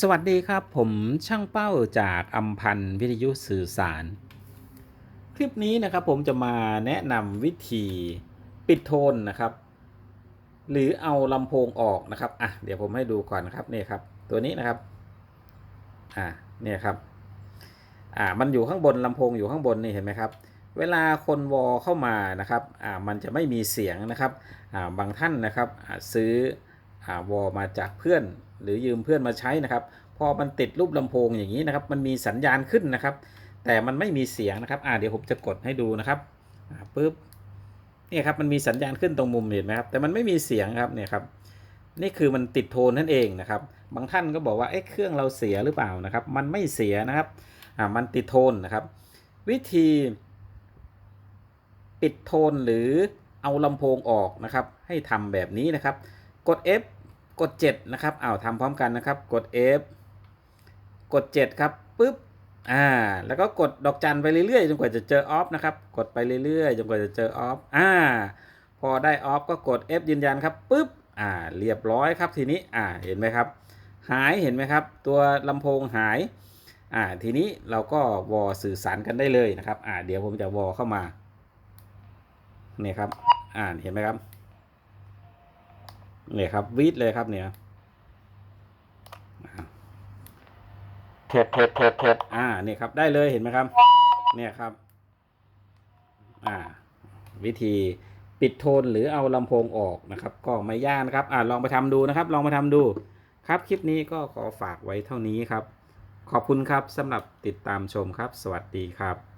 สวัสดีครับผมช่างเป้าจากอัมพันธ์วิทยุสื่อสาร คลิปนี้นะครับผมจะมาแนะนำวิธีปิดโทนนะครับ หรือเอาลำโพงออกนะครับอะเดี๋ยวผมให้ดูก่อนนะครับนี่ครับ ตัวนี้นะครับอ่าเนี่ยครับอ่ามันอยู่ข้างบนลำโพงอยู่ข้างบนนี่เห็นไหมครับ เวลาคนวอเข้ามานะครับอ่ามันจะไม่มีเสียงนะครับอ่าบางท่านนะครับซื้ออ่าวอมาจากเพื่อน หรือยืมเพื่อนมาใช้นะครับ พอมันติดรูปลำโพงอย่างนี้นะครับ มันมีสัญญาณขึ้นนะครับ แต่มันไม่มีเสียงนะครับ อ่าเดี๋ยวผมจะกดให้ดูนะครับปึ๊บเนี่ยครับมันมีสัญญาณขึ้นตรงมุมเห็นไหมครับแต่มันไม่มีเสียงครับเนี่ยครับนี่คือมันติดโทนนั่นเองนะครับ บางท่านก็บอกว่าเอ๊ะเครื่องเราเสียหรือเปล่านะครับ มันไม่เสียนะครับอ่ามันติดโทนนะครับ วิธีปิดโทนหรือเอาลำโพงออกนะครับ ให้ทำแบบนี้นะครับ กด F ด 7 นะครับอ้าวทำพร้อมกันนะครับ กด F กด 7 ครับปุ๊บอ่าแล้วก็กดดอกจันไปเรื่อยๆจนกว่าจะเจอออฟนะครับ กดไปเรื่อยๆจนกว่าจะเจอออฟอ่า พอได้ออฟก็กด F ยืนยันครับปุ๊บอ่าเรียบร้อยครับทีนี้อ่าเห็นไหมครับ หายเห็นไหมครับ ตัวลำโพงหายอ่าทีนี้เราก็วอสื่อสารกันได้เลยนะครับอ่าเดี๋ยวผมจะวอเข้ามาเนี่ยครับอ่าเห็นไหมครับ เนี่ยครับวีดเลยครับเนี่ยเทดเทดเทดเทดอ่าเนี่ยครับ ได้เลยเห็นไหมครับ เนี่ยครับ อ่า วิธีปิดโทนหรือเอาลำโพงออกนะครับ ก็ไม่ยากนะครับ อ่าลองไปทำดูนะครับ ลองมาทำดู ครับคลิปนี้ก็ขอฝากไว้เท่านี้ครับ ขอบคุณครับสำหรับติดตามชมครับ สวัสดีครับ